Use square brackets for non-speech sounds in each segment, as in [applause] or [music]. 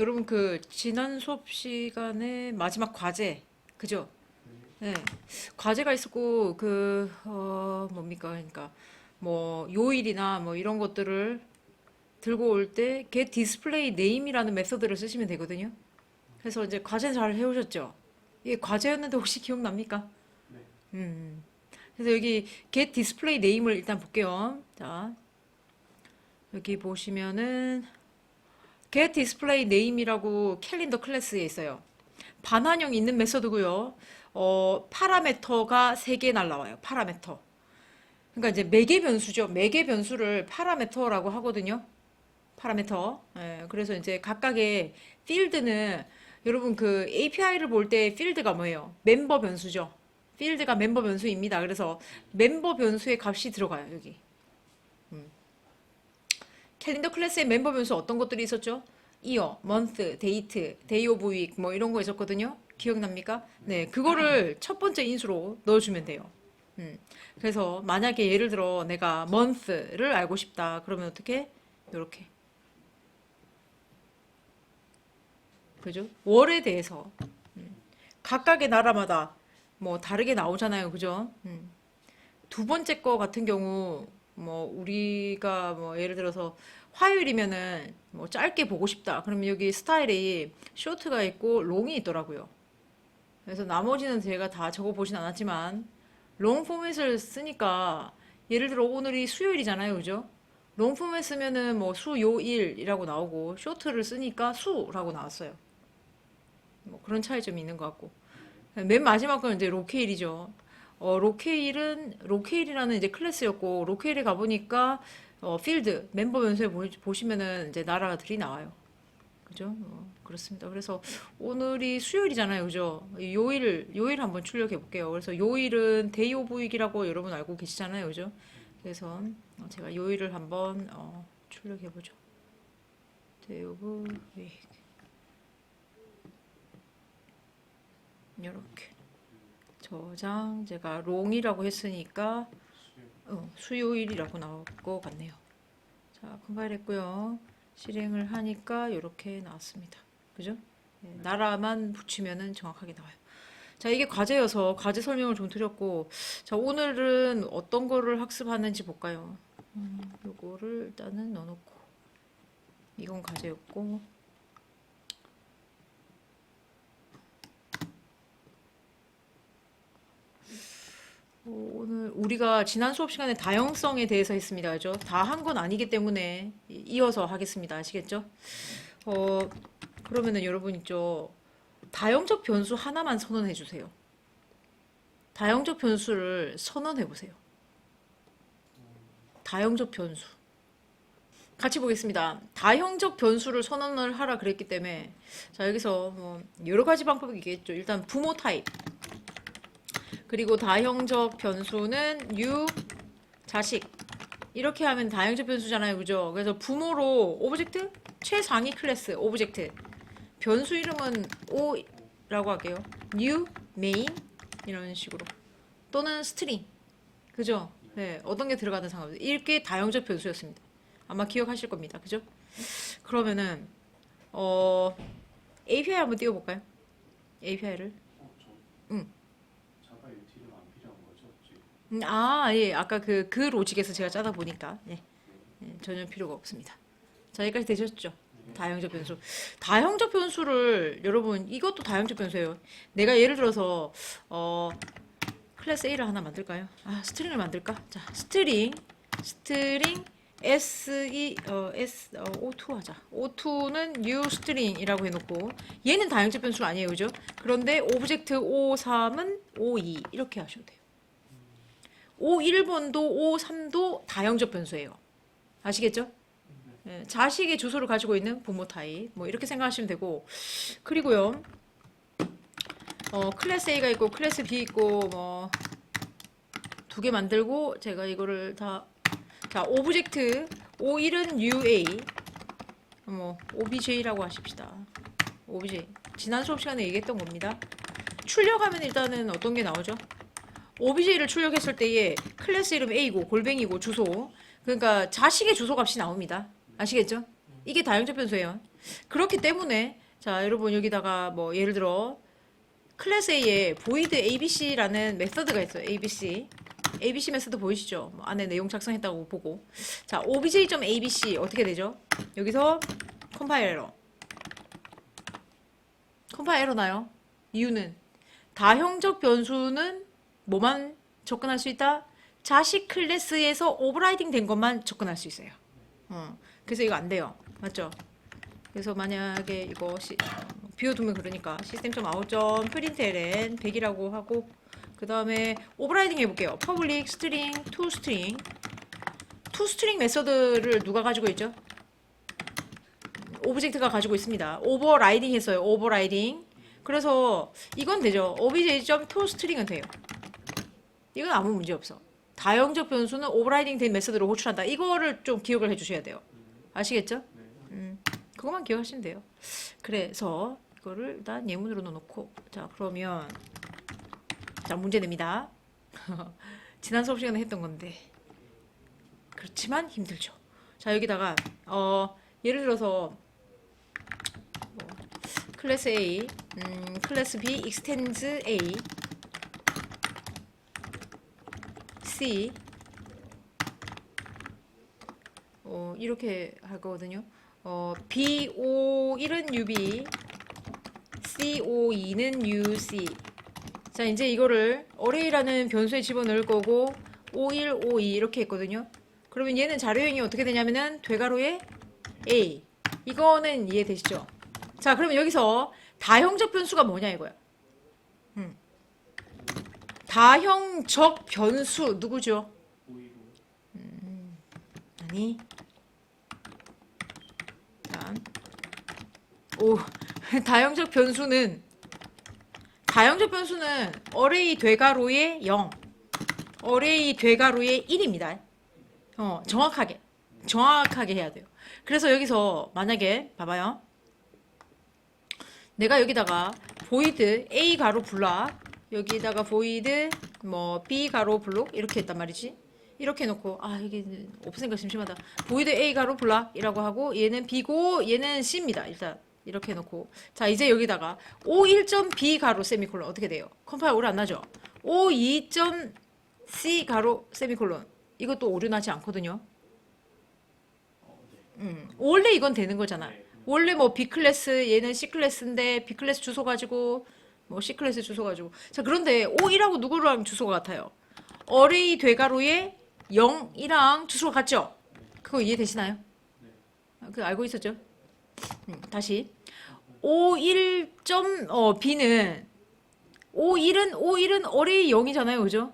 여러분 그 지난 수업 시간에 마지막 과제 그죠? 네. 과제가 있었고 그 어, 뭡니까? 그러니까 뭐 요일이나 뭐 이런 것들을 들고 올 때 get display name이라는 메서드를 쓰시면 되거든요. 그래서 이제 과제 잘 해오셨죠? 이게 과제였는데 혹시 기억납니까? 네. 음. 그래서 여기 get display name을 일단 볼게요. 자, 여기 보시면은 get display name이라고 캘린더 클래스에 있어요. 반환형 있는 메서드고요. 어, 파라메터가 3개 날라와요. 파라메터. 그러니까 이제 매개 변수죠. 매개 변수를 파라메터라고 하거든요. 파라메터. 예, 그래서 이제 각각의 필드는 여러분 그 API를 볼 때 필드가 뭐예요? 멤버 변수죠. 필드가 멤버 변수입니다. 그래서 멤버 변수의 값이 들어가요, 여기. 음. 캘린더 클래스의 멤버 변수 어떤 것들이 있었죠? 이어, month, date, day of week 뭐 이런 거 있었거든요. 기억납니까? 네, 그거를 첫 번째 인수로 넣어주면 돼요. 음. 그래서 만약에 예를 들어 내가 month를 알고 싶다. 그러면 어떻게? 이렇게. 그죠? 월에 대해서 음. 각각의 나라마다 뭐 다르게 나오잖아요. 그죠? 음. 두 번째 거 같은 경우 뭐 우리가 뭐 예를 들어서 화요일이면은 뭐 짧게 보고 싶다. 그러면 여기 스타일이 쇼트가 있고 롱이 있더라고요. 그래서 나머지는 제가 다 적어 보진 않았지만 롱 포맷을 쓰니까 예를 들어 오늘이 수요일이잖아요. 그죠? 롱 포맷 쓰면은 뭐 수요일이라고 나오고 쇼트를 쓰니까 수라고 나왔어요. 뭐 그런 차이점이 있는 것 같고. 맨 마지막 건 이제 로케일이죠. 어, 로케일은 로케일이라는 이제 클래스였고 로케일에 가보니까 어, 필드 멤버 변수에 보, 보시면은 이제 나라들이 나와요. 그죠? 어, 그렇습니다. 그래서 오늘이 수요일이잖아요. 그죠? 요일 요일 한번 출력해 볼게요. 그래서 요일은 데이 오브 윅이라고 여러분 알고 계시잖아요. 그죠? 그래서 어, 제가 요일을 한번 어, 출력해 보죠. 데이 오브 윅 이렇게 저장 제가 롱이라고 했으니까 어, 수요일이라고 나올 것 같네요. 자, 컴파일 했고요. 실행을 하니까 이렇게 나왔습니다. 그죠? 네, 나라만 붙이면은 정확하게 나와요. 자, 이게 과제여서 과제 설명을 좀 드렸고, 자, 오늘은 어떤 거를 학습하는지 볼까요? 음, 요거를 일단은 넣어놓고, 이건 과제였고, 오늘 우리가 지난 수업 시간에 다형성에 대해서 했습니다. 그죠? 다 한 건 아니기 때문에 이- 이어서 하겠습니다. 아시겠죠? 어, 그러면은 여러분 있죠. 다형적 변수 하나만 선언해 주세요. 다형적 변수를 선언해 보세요. 다형적 변수. 같이 보겠습니다. 다형적 변수를 선언을 하라 그랬기 때문에 자 여기서 뭐 여러 가지 방법이 있겠죠. 일단 부모 타입. 그리고 다형적 변수는 유 자식. 이렇게 하면 다형적 변수잖아요. 그죠? 그래서 부모로 오브젝트? 최상위 클래스 오브젝트. 변수 이름은 o라고 할게요. New main 이런 식으로. 또는 string. 그죠? 네 어떤 게 들어가든 상관없어요. 이게 다형적 변수였습니다. 아마 기억하실 겁니다. 그죠? 그러면은 어 API 한번 띄워볼까요? API를? 응. 자바 유틸은 안 필요한 거죠? 지금? 음, 아, 예. 아까 그, 그 로직에서 제가 짜다 보니까, 예. 예, 전혀 필요가 없습니다. 자, 여기까지 되셨죠? 다형적 변수. 다형적 변수를, 여러분, 이것도 다형적 변수예요. 내가 예를 들어서, 어, 클래스 A를 하나 만들까요? 아, 스트링을 만들까? 자, 스트링, 스트링, S2, 어, S, 어, O2 하자. O2는 new string이라고 해놓고, 얘는 다형적 변수가 아니에요. 그죠? 그런데 오브젝트 O3은 O2. 이렇게 하셔도 돼요. 51번도 53도 다형적 변수예요. 아시겠죠? 예, 자식의 주소를 가지고 있는 부모 타입. 뭐 이렇게 생각하시면 되고. 그리고요. 어, 클래스 A가 있고 클래스 B 있고 뭐 두 개 만들고 제가 이거를 다 자, 오브젝트 51은 UA 뭐 OBJ라고 하십시다. OBJ. 지난 수업 시간에 얘기했던 겁니다. 출력하면 일단은 어떤 게 나오죠? OBJ를 출력했을 때에 클래스 이름 A고 골뱅이고 주소 그러니까 자식의 주소 값이 나옵니다. 아시겠죠? 이게 다형적 변수예요. 그렇기 때문에 자 여러분 여기다가 뭐 예를 들어 클래스 A에 void ABC라는 메서드가 있어요. ABC. ABC 메서드 보이시죠? 뭐 안에 내용 작성했다고 보고. 자, obj.abc 어떻게 되죠? 여기서 컴파일 에러. 컴파일 에러 나요. 이유는 다형적 변수는 뭐만 접근할 수 있다? 자식 클래스에서 오버라이딩 된 것만 접근할 수 있어요. 어, 그래서 이거 안 돼요. 맞죠? 그래서 만약에 이거 시, 비워두면 그러니까 system.out.println 100이라고 하고 그 다음에 오버라이딩 해볼게요. public string to string to string 메서드를 누가 가지고 있죠? 오브젝트가 가지고 있습니다. 오버라이딩 했어요. 오버라이딩. 그래서 이건 되죠. obj.toString은 돼요. 이건 아무 문제 없어. 다형적 변수는 오버라이딩 된 메서드로 호출한다. 이거를 좀 기억을 해주셔야 돼요. 아시겠죠? 음, 그것만 기억하시면 돼요. 그래서 이거를 일단 예문으로 넣어놓고 자 그러면 자 문제 냅니다. [laughs] 지난 수업 시간에 했던 건데 그렇지만 힘들죠. 자 여기다가 어 예를 들어서 뭐, 클래스 A, 음, 클래스 B extends A, C 어, 이렇게 할 거거든요. 어, BO1은 UB, CO2는 UC. 자, 이제 이거를 어레이라는 변수에 집어넣을 거고 51, 52 이렇게 했거든요. 그러면 얘는 자료형이 어떻게 되냐면은 되가로의 A. 이거는 이해되시죠? 자, 그러면 여기서 다형적 변수가 뭐냐 이거야. 음. 다형적 변수 누구죠? 보이고 아니. 자. 오, [laughs] 다형적 변수는 다형적 변수는 어레이 되가로의 0, 어레이 되가로의 1입니다. 어, 정확하게. 정확하게 해야 돼요. 그래서 여기서 만약에 봐봐요. 내가 여기다가 void a 가로 블락 여기다가 void 뭐 b 가로 블록 이렇게 했단 말이지. 이렇게 해놓고 아 여기 없으니까 심심하다. void a 가로 블락이라고 하고 얘는 b고 얘는 c입니다. 일단 이렇게 해놓고 자 이제 여기다가 o1.b 가로 세미콜론 어떻게 돼요? 컴파일 오류 안 나죠? o2.c 가로 세미콜론 이것도 오류 나지 않거든요. 음, 원래 이건 되는 거잖아. 네. 원래 뭐 B 클래스 얘는 C 클래스인데 B 클래스 주소 가지고 뭐 C 클래스 주소 가지고 자 그런데 O1하고 누구랑 주소가 같아요? 어레이 되가로의 0이랑 주소가 같죠? 그거 이해되시나요? 아, 그 알고 있었죠? 음, 다시 O1. 어, B는 O1은 O1은 어레이 0이잖아요, 그죠?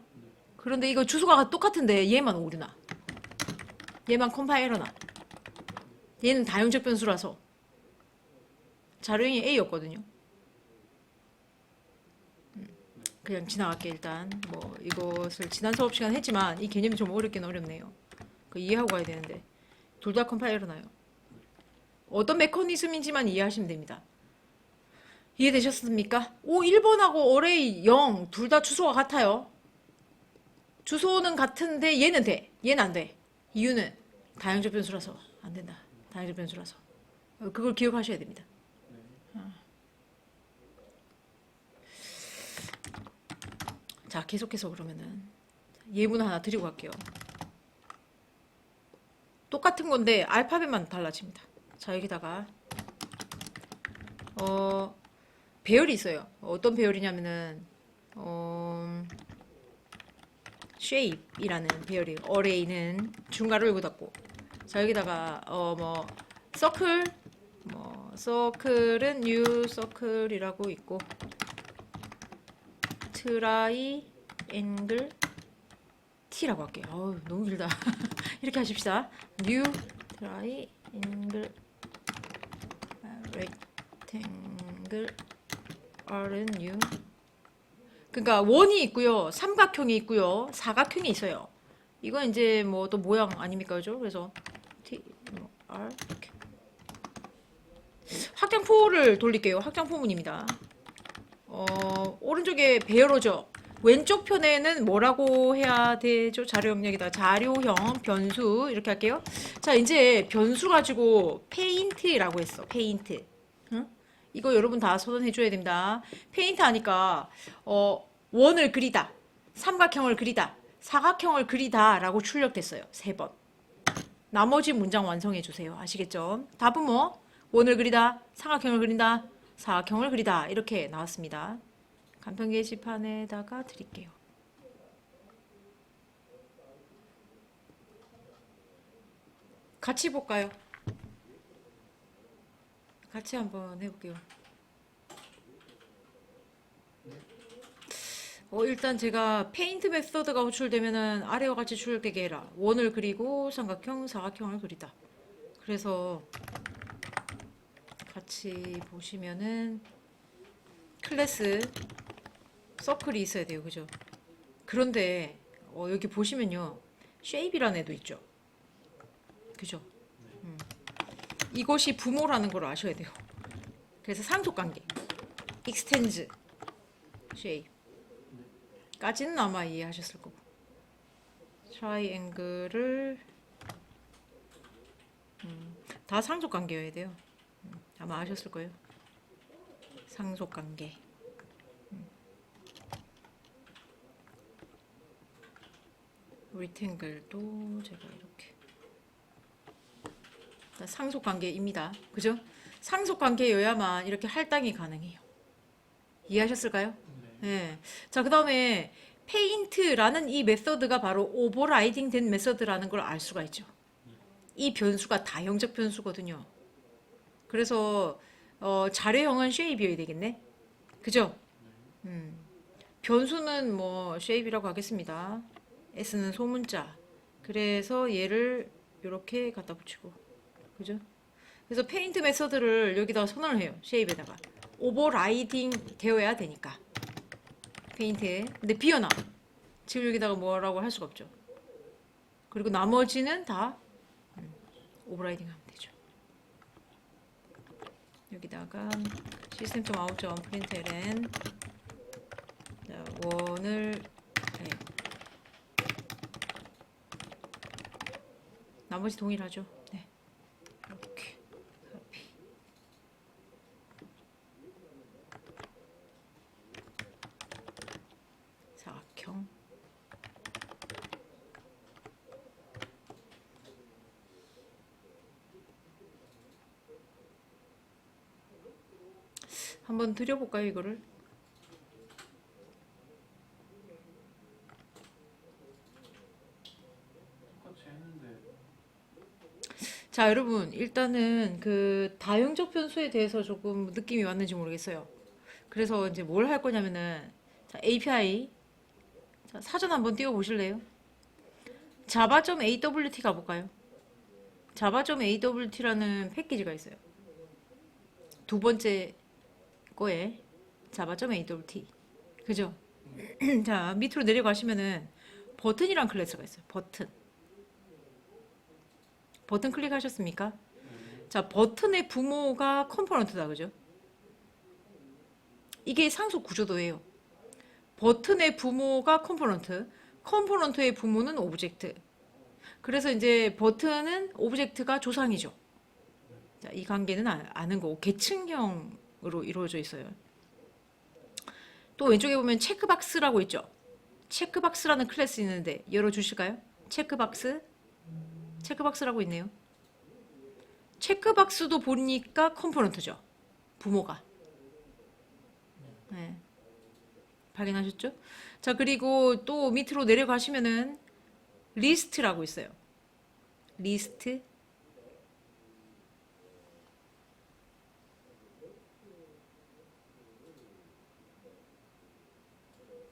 그런데 이거 주소가 똑같은데 얘만 오류나. 얘만 컴파일 에러나. 얘는 다용적 변수라서 자료형이 A였거든요. 음, 그냥 지나갈게 일단 뭐 이것을 지난 수업 시간 했지만 이 개념이 좀 어렵긴 어렵네요. 그 이해하고 가야 되는데 둘 다 컴파일러 나요. 어떤 메커니즘인지만 이해하시면 됩니다. 이해되셨습니까? 오 1번하고 어레이 0 둘 다 주소가 같아요. 주소는 같은데 얘는 돼. 얘는 안 돼. 이유는 다양적 변수라서 안 된다. 다양적 변수라서. 어, 그걸 기억하셔야 됩니다. 자, 계속해서 그러면은 예문 하나 드리고 갈게요. 똑같은 건데 알파벳만 달라집니다. 자, 여기다가 어 배열이 있어요. 어떤 배열이냐면은 어 shape이라는 배열이 중괄호 열고 닫고 자 여기다가 어뭐 circle 뭐 circle은 new circle이라고 있고 triangle t라고 할게요. 어우 너무 길다. [laughs] 이렇게 하십시다. new triangle rectangle R은 new 그러니까 원이 있고요, 삼각형이 있고요, 사각형이 있어요. 이건 이제 뭐 또 모양 아닙니까, 그죠? 그래서 T, 뭐, R 확장포를 돌릴게요. 확장포문입니다. 어, 오른쪽에 배열어죠. 왼쪽 편에는 뭐라고 해야 되죠? 자료 영역이다. 자료형 변수 이렇게 할게요. 자, 이제 변수 가지고 페인트라고 했어. 페인트. 응? 이거 여러분 다 소전해 줘야 됩니다. 페인트 하니까 어, 원을 그리다. 삼각형을 그리다. 사각형을 그리다라고 출력됐어요. 세 번. 나머지 문장 완성해 주세요. 아시겠죠? 답은 뭐? 원을 그리다, 삼각형을 그린다, 사각형을 그리다 이렇게 나왔습니다. 간편 게시판에다가 드릴게요. 같이 볼까요? 같이 한번 해볼게요. 어, 일단 제가 페인트 메서드가 호출되면은 아래와 같이 출력되게 해라. 원을 그리고 삼각형, 사각형을 그리다. 그래서 같이 보시면은 클래스 서클이 있어야 돼요. 그죠? 그런데 어, 여기 보시면요. 쉐입이라는 애도 있죠. 그죠? 음. 이것이 부모라는 걸 아셔야 돼요. 그래서 상속관계 익스텐즈 쉐입 까지는 아마 이해하셨을 거고 트라이앵글을 음, 다 상속관계여야 돼요. 음, 아마 아셨을 거예요. 상속 관계 리탱글도 제가 이렇게 다 상속 관계입니다. 그죠? 상속 관계여야만 이렇게 할당이 가능해요. 이해하셨을까요? 네. 자, 그 다음에 페인트라는 이 메서드가 바로 오버라이딩 된 메서드라는 걸 알 수가 있죠. 이 변수가 다형적 변수거든요. 그래서 어, 자료형은 쉐입이어야 되겠네. 그죠? 음. 변수는 뭐 쉐입이라고 하겠습니다. s는 소문자. 그래서 얘를 이렇게 갖다 붙이고. 그죠? 그래서 페인트 메서드를 여기다가 선언을 해요. 쉐입에다가. 오버라이딩 되어야 되니까. 페인트에. 근데 비어나. 지금 여기다가 뭐라고 할 수가 없죠. 그리고 나머지는 다 음, 오버라이딩 하면 되죠. 여기다가 시스템.out.점 프린트LN 자, 원을 네. 나머지 동일하죠. 네. 이렇게 카피. 사각형 드려볼까요 이거를? 자, 여러분, 일단은 그 다용적 변수에 대해서 조금 느낌이 왔는지 모르겠어요. 그래서 이제 뭘 할 거냐면은, 자, API. 자, 사전 한번 띄워 보실래요? java.awt 가볼까요? java.awt라는 패키지가 있어요. 두 번째 거에 java.awt. 그죠? [clears throat] 자, 밑으로 내려가시면은 버튼이란 클래스가 있어요. 버튼. 버튼 클릭하셨습니까? 자, 버튼의 부모가 컴포넌트다, 그죠? 이게 상속 구조도예요. 버튼의 부모가 컴포넌트, 컴포넌트의 부모는 오브젝트. 그래서 이제 버튼은 오브젝트가 조상이죠. 자, 이 관계는 아, 아는 거고 계층형 으로 이루어져 있어요. 또 왼쪽에 보면 체크박스라고 있죠. 체크박스라는 클래스 있는데 열어 주실까요? 체크박스. 체크박스라고 있네요. 체크박스도 보니까 컴포넌트죠. 부모가. 네. 발견하셨죠? 자, 그리고 또 밑으로 내려가시면은 리스트라고 있어요. 리스트.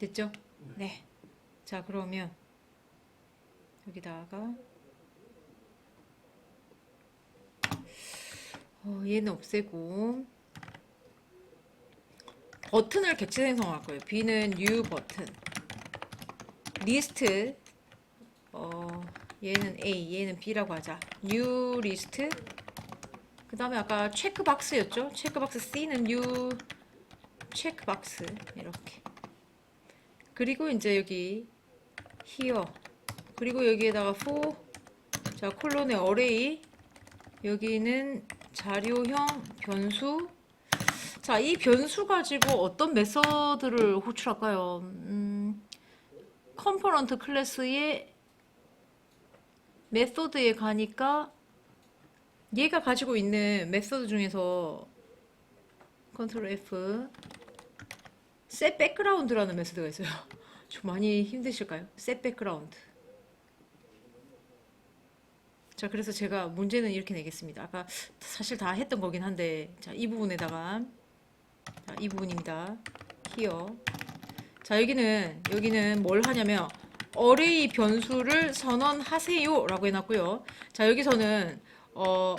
됐죠? 네. 자, 그러면 여기다가 어, 얘는 없애고 버튼을 객체 생성할 거예요. B는 new 버튼. 리스트 어, 얘는 A, 얘는 B라고 하자. new 리스트. 그 다음에 아까 체크박스였죠? 체크박스 C는 new 체크박스 이렇게. 그리고 이제 여기 here. 그리고 여기에다가 for. 자 콜론의 array. 여기는 자료형 변수. 자 이 변수 가지고 어떤 메서드를 호출할까요? 음, 컴포넌트 클래스의 메소드에 가니까 얘가 가지고 있는 메소드 중에서 컨트롤 F set background라는 메소드가 있어요. [laughs] 좀 많이 힘드실까요? set background. 자, 그래서 제가 문제는 이렇게 내겠습니다. 아까 사실 다 했던 거긴 한데, 자, 이 부분에다가, 자, 이 부분입니다. here. 자, 여기는, 여기는 뭘 하냐면, array 변수를 선언하세요. 라고 해놨고요. 자, 여기서는, 어,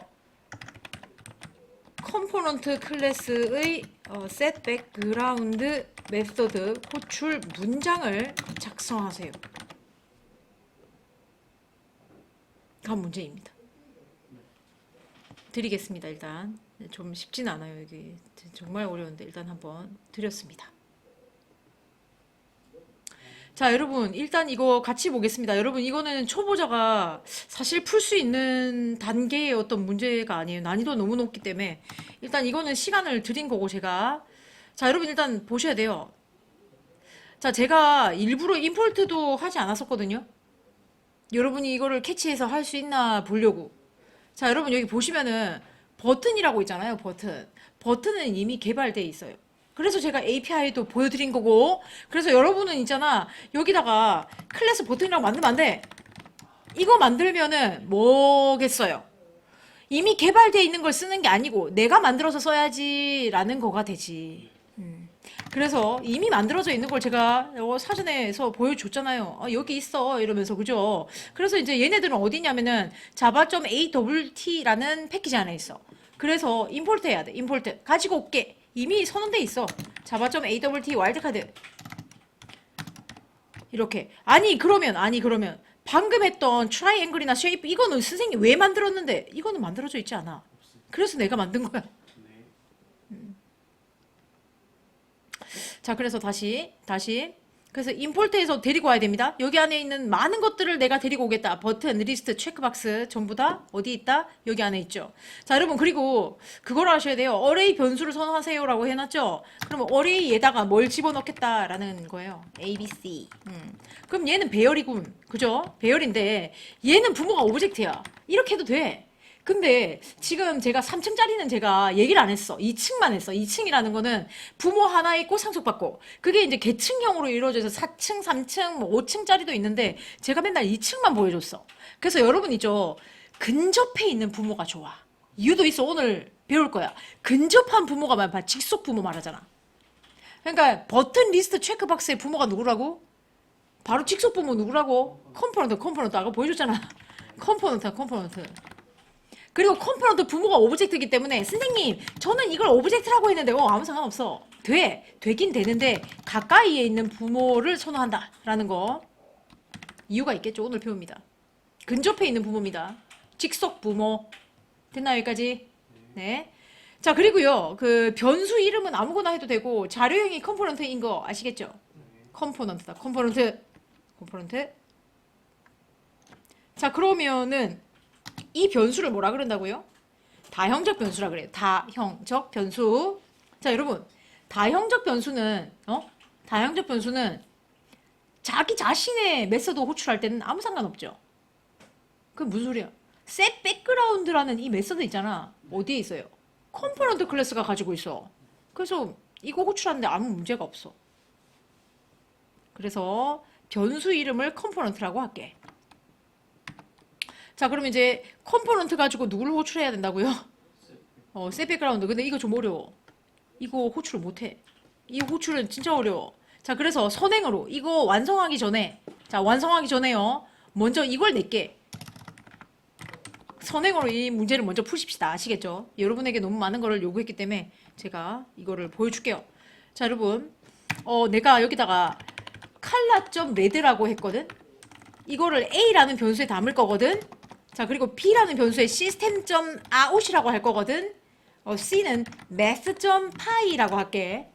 컴포넌트 클래스의 어, set background 메소드 호출 문장을 작성하세요. 가 문제입니다. 드리겠습니다. 일단 좀 쉽진 않아요. 이게 정말 어려운데 일단 한번 드렸습니다. 자, 여러분, 일단 이거 같이 보겠습니다. 여러분, 이거는 초보자가 사실 풀 수 있는 단계의 어떤 문제가 아니에요. 난이도 너무 높기 때문에. 일단 이거는 시간을 드린 거고, 제가. 자, 여러분, 일단 보셔야 돼요. 자, 제가 일부러 임포트도 하지 않았었거든요. 여러분이 이거를 캐치해서 할 수 있나 보려고. 자, 여러분, 여기 보시면은 버튼이라고 있잖아요, 버튼. 버튼은 이미 개발돼 있어요. 그래서 제가 API도 보여드린 거고, 그래서 여러분은 있잖아, 여기다가 클래스 버튼이라고 만들면 안 돼. 이거 만들면은 뭐겠어요? 이미 개발돼 있는 걸 쓰는 게 아니고, 내가 만들어서 써야지라는 거가 되지. 음. 그래서 이미 만들어져 있는 걸 제가 어, 사전에서 보여줬잖아요. 어, 여기 있어. 이러면서, 그죠? 그래서 이제 얘네들은 어디냐면은 java.awt라는 패키지 안에 있어. 그래서 임포트 해야 돼. 임포트. 가지고 올게. 이미 선언돼 있어. java.awt 와일드카드. 이렇게. 아니, 그러면, 아니, 그러면. 방금 했던 트라이앵글이나 쉐이프, 이거는 선생님 왜 만들었는데? 이거는 만들어져 있지 않아. 그래서 내가 만든 거야. 네. 자, 그래서 다시, 다시. 그래서 임포트해서 데리고 와야 됩니다. 여기 안에 있는 많은 것들을 내가 데리고 오겠다. 버튼, 리스트, 체크박스 전부 다 어디 있다? 여기 안에 있죠. 자, 여러분 그리고 그걸 아셔야 돼요. 어레이 변수를 선언하세요라고 해놨죠. 그러면 어레이에다가 뭘 집어넣겠다라는 거예요. A, B, C. 음. 그럼 얘는 배열이군, 그죠? 배열인데 얘는 부모가 오브젝트야. 이렇게 해도 돼. 근데 지금 제가 3층짜리는 제가 얘기를 안 했어. 2층만 했어. 2층이라는 거는 부모 하나 있고 상속받고. 그게 이제 계층형으로 이루어져서 4층, 3층, 뭐 5층짜리도 있는데 제가 맨날 2층만 보여줬어. 그래서 여러분 있죠. 근접해 있는 부모가 좋아. 이유도 있어. 오늘 배울 거야. 근접한 부모가 말봐. 직속 부모 말하잖아. 그러니까 버튼 리스트 체크 박스의 부모가 누구라고? 바로 직속 부모 누구라고? 컴포넌트, 컴포넌트. 아까 보여줬잖아. [laughs] 컴포넌트, 컴포넌트. 그리고 컴포넌트 부모가 오브젝트이기 때문에 선생님 저는 이걸 오브젝트라고 했는데 어 아무 상관없어. 돼 되긴 되는데 가까이에 있는 부모를 선호한다 라는 거. 이유가 있겠죠. 오늘 배웁니다. 근접해 있는 부모입니다. 직속 부모. 됐나요 여기까지? 네 자 그리고요. 그 변수 이름은 아무거나 해도 되고 자료형이 컴포넌트인 거 아시겠죠? 컴포넌트다. 컴포넌트. 컴포넌트. 자 그러면은 이 변수를 뭐라 그런다고요? 다형적 변수라 그래요. 다형적 변수. 자, 여러분. 다형적 변수는 어? 다형적 변수는 자기 자신의 메서드 호출할 때는 아무 상관없죠. 그 무슨 소리야? set background라는 이 메서드 있잖아. 어디에 있어요? 컴포넌트 클래스가 가지고 있어. 그래서 이거 호출하는데 아무 문제가 없어. 그래서 변수 이름을 컴포넌트라고 할게. 자, 그럼 이제 컴포넌트 가지고 누구를 호출해야 된다고요? 어, 셋 백그라운드. 근데 이거 좀 어려워. 이거 호출을 못해. 이 호출은 진짜 어려워. 자, 그래서 선행으로 이거 완성하기 전에 자, 완성하기 전에요. 먼저 이걸 낼게. 선행으로 이 문제를 먼저 푸십시다. 아시겠죠? 여러분에게 너무 많은 거를 요구했기 때문에 제가 이거를 보여줄게요. 자, 여러분. 어, 내가 여기다가 칼라.레드라고 레드라고 했거든? 이거를 A라는 변수에 담을 거거든? 자, 그리고 B라는 변수에 system.out이라고 할 거거든? 어, C는 math.py라고 할게.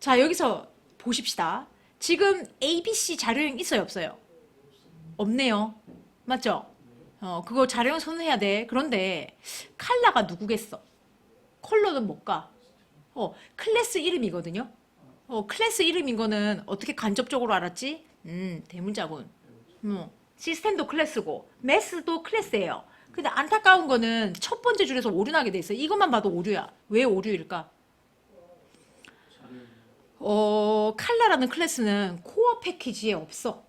자, 여기서 보십시다. 지금 ABC 자료형 있어요, 없어요? 없네요. 맞죠? 어, 그거 자료형 선언해야 돼. 그런데 칼라가 누구겠어? 컬러는 못 가. 어, 클래스 이름이거든요. 어, 클래스 이름인 거는 어떻게 간접적으로 알았지? 음, 대문자군. 음, 시스템도 클래스고, 매스도 클래스예요. 근데 안타까운 거는 첫 번째 줄에서 오류나게 돼 있어요. 이것만 봐도 오류야. 왜 오류일까? 어, 칼라라는 클래스는 코어 패키지에 없어.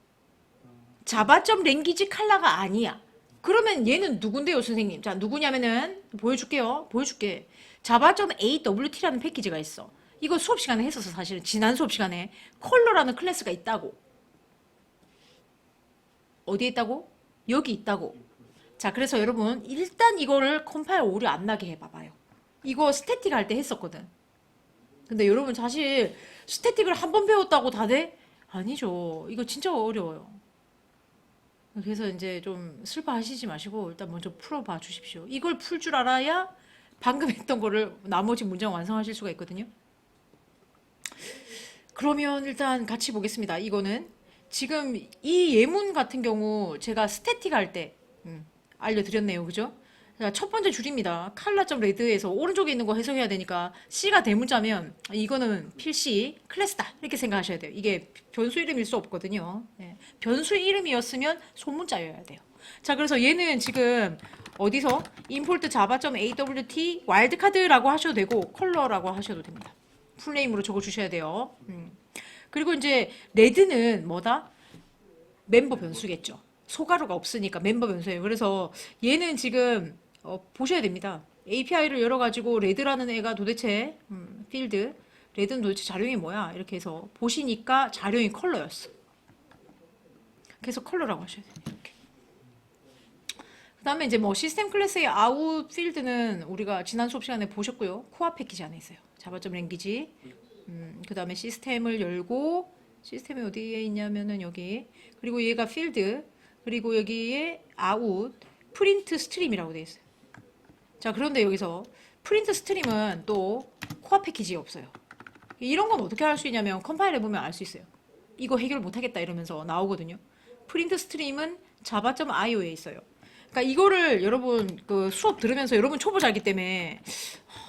자바점 랭귀지 칼라가 아니야. 그러면 얘는 누군데요, 선생님? 자, 누구냐면은 보여줄게요. 보여줄게. 자바점 AWT라는 패키지가 있어. 이거 수업 시간에 했었어, 사실은. 지난 수업 시간에 컬러라는 클래스가 있다고. 어디에 있다고? 여기 있다고. 자, 그래서 여러분 일단 이거를 컴파일 오류 안 나게 해봐봐요. 이거 스태틱 할 때 했었거든. 근데 여러분 사실 스태틱을 한 번 배웠다고 다 돼? 아니죠. 이거 진짜 어려워요. 그래서 이제 좀 슬퍼하시지 마시고 일단 먼저 풀어봐 주십시오. 이걸 풀 줄 알아야 방금 했던 거를 나머지 문장 완성하실 수가 있거든요. 그러면 일단 같이 보겠습니다. 이거는 지금 이 예문 같은 경우 제가 스태틱 할때 음, 알려드렸네요. 그죠? 자, 첫 번째 줄입니다. 칼라점 레드에서 오른쪽에 있는 거 해석해야 되니까 C가 대문자면 이거는 필시 클래스다 이렇게 생각하셔야 돼요. 이게 변수 이름일 수 없거든요. 네. 변수 이름이었으면 소문자여야 돼요. 자, 그래서 얘는 지금 어디서 import java.awt 와일드카드라고 하셔도 되고 컬러라고 하셔도 됩니다. 풀네임으로 적어 주셔야 돼요. 음. 그리고 이제 레드는 뭐다? 멤버 변수겠죠. 소가루가 없으니까 멤버 변수예요. 그래서 얘는 지금 어, 보셔야 됩니다. API를 열어가지고 레드라는 애가 도대체 음, 필드 레드는 도대체 자료형이 뭐야? 이렇게 해서 보시니까 자료형이 컬러였어. 그래서 컬러라고 하셔야 돼요. 그다음에 이제 뭐 시스템 클래스의 아웃 필드는 우리가 지난 수업 시간에 보셨고요. 코어 패키지 안에 있어요. 자바점 랭귀지. 음, 그 다음에 시스템을 열고 시스템이 어디에 있냐면은 여기 그리고 얘가 필드 그리고 여기에 아웃 프린트 스트림이라고 되어 있어요. 자, 그런데 여기서 프린트 스트림은 또 코어 패키지에 없어요. 이런 건 어떻게 할 수 있냐면 컴파일 해 보면 알 수 있어요. 이거 해결 못 하겠다 이러면서 나오거든요. 프린트 스트림은 java.io에 있어요. 그러니까 이거를 여러분 그 수업 들으면서 여러분 초보자이기 때문에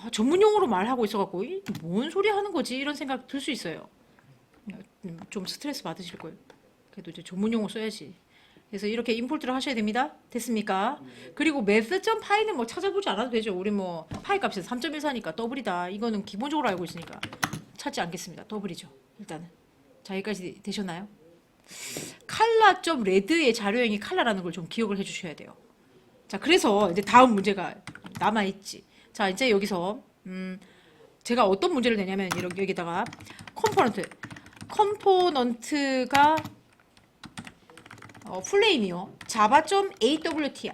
아, 전문 용어로 말하고 있어갖고 이, 뭔 소리 하는 거지 이런 생각 들 수 있어요. 음, 좀 스트레스 받으실 거예요. 그래도 이제 전문 용어 써야지. 그래서 이렇게 임포트를 하셔야 됩니다. 됐습니까? 그리고 method.py는 뭐 찾아보지 않아도 되죠. 우리 뭐 파이 값이 3.14니까 더블이다. 이거는 기본적으로 알고 있으니까 찾지 않겠습니다. 더블이죠. 일단은. 자, 여기까지 되셨나요? 칼라 점 레드의 자료형이 칼라라는 걸 좀 기억을 해주셔야 돼요. 자, 그래서 이제 다음 문제가 남아 있지. 자, 이제 여기서 음, 제가 어떤 문제를 내냐면 여기 여기다가 컴포넌트, 컴포넌트가 어, 풀네임이요. java.awt야.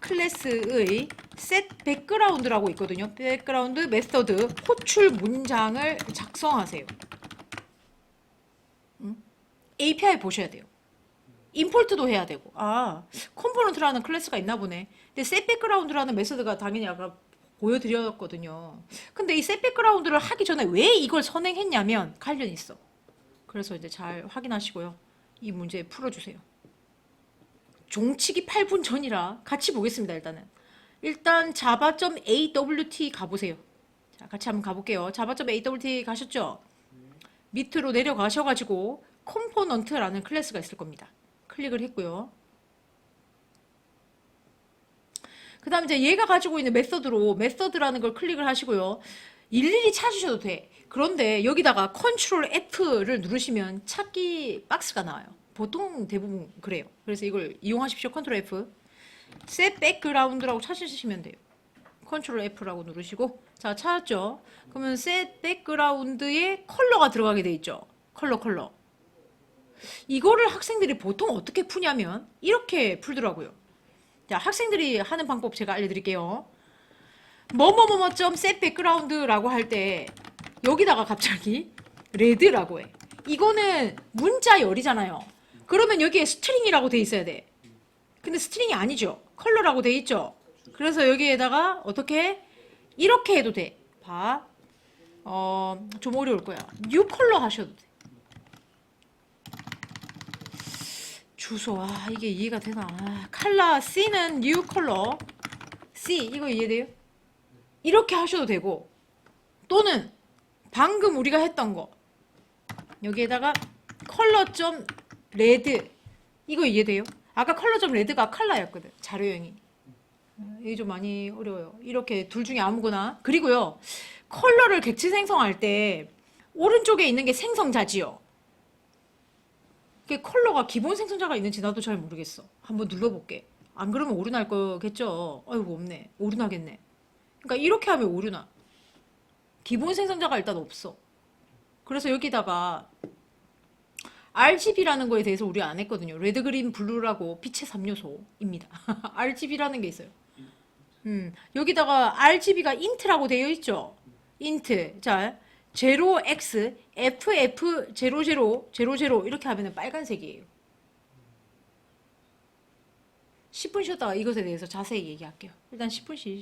클래스의 set background라고 있거든요. background 메서드 호출 문장을 작성하세요. 음? API 보셔야 돼요. 임포트도 해야 되고. 아, 컴포넌트라는 클래스가 있나 보네. 근데 set background라는 메서드가 당연히 아까 보여드렸거든요. 근데 이 set background를 하기 전에 왜 이걸 선행했냐면 관련이 있어. 그래서 이제 잘 확인하시고요. 이 문제 풀어주세요. 종치기 8분 전이라 같이 보겠습니다, 일단은. 일단 java.awt 가보세요. 자, 같이 한번 가볼게요. java.awt 가셨죠? 밑으로 내려가셔가지고 컴포넌트라는 클래스가 있을 겁니다. 클릭을 했고요. 그 다음에 이제 얘가 가지고 있는 메서드로 메서드라는 걸 클릭을 하시고요. 일일이 찾으셔도 돼. 그런데 여기다가 컨트롤 F를 누르시면 찾기 박스가 나와요. 보통 대부분 그래요. 그래서 이걸 이용하십시오. 컨트롤 F. set background라고 찾으시면 돼요. 컨트롤 F라고 누르시고 자 찾았죠? 그러면 set background에 컬러가 들어가게 돼 있죠. 컬러 컬러. 이거를 학생들이 보통 어떻게 푸냐면 이렇게 풀더라고요. 자, 학생들이 하는 방법 제가 알려드릴게요. 뭐뭐뭐뭐점 background라고 할 때 여기다가 갑자기 레드라고 해. 이거는 문자 열이잖아요. 그러면 여기에 스트링이라고 돼 있어야 돼. 근데 스트링이 아니죠. 컬러라고 돼 있죠. 그래서 여기에다가 어떻게 이렇게 해도 돼. 봐. 어, 좀 어려울 거야. 뉴 컬러 하셔도 돼. 주소. 아 이게 이해가 되나? 아, 칼라 C는 new 컬러 C 이거 이해돼요? 이렇게 하셔도 되고 또는 방금 우리가 했던 거 여기에다가 컬러 점 레드 이거 이해돼요? 아까 컬러 점 레드가 칼라였거든 자료형이. 어, 이게 좀 많이 어려워요. 이렇게 둘 중에 아무거나. 그리고요 컬러를 객체 생성할 때 오른쪽에 있는 게 생성자지요 그 컬러가 기본 생성자가 있는지 나도 잘 모르겠어. 한번 눌러볼게. 안 그러면 오류 날 거겠죠? 아이고, 없네. 오류 나겠네. 그러니까 이렇게 하면 오류 나. 기본 생성자가 일단 없어. 그래서 여기다가 RGB라는 거에 대해서 우리 안 했거든요. 레드, 그린, 블루라고 빛의 3요소입니다. RGB라는 [laughs] 게 있어요. 음, 여기다가 RGB가 인트라고 되어 있죠? 인트. 자, 0x, ff, 00, 00 이렇게 하면 빨간색이에요. 10분 쉬었다가 이것에 대해서 자세히 얘기할게요. 일단 10분 쉬,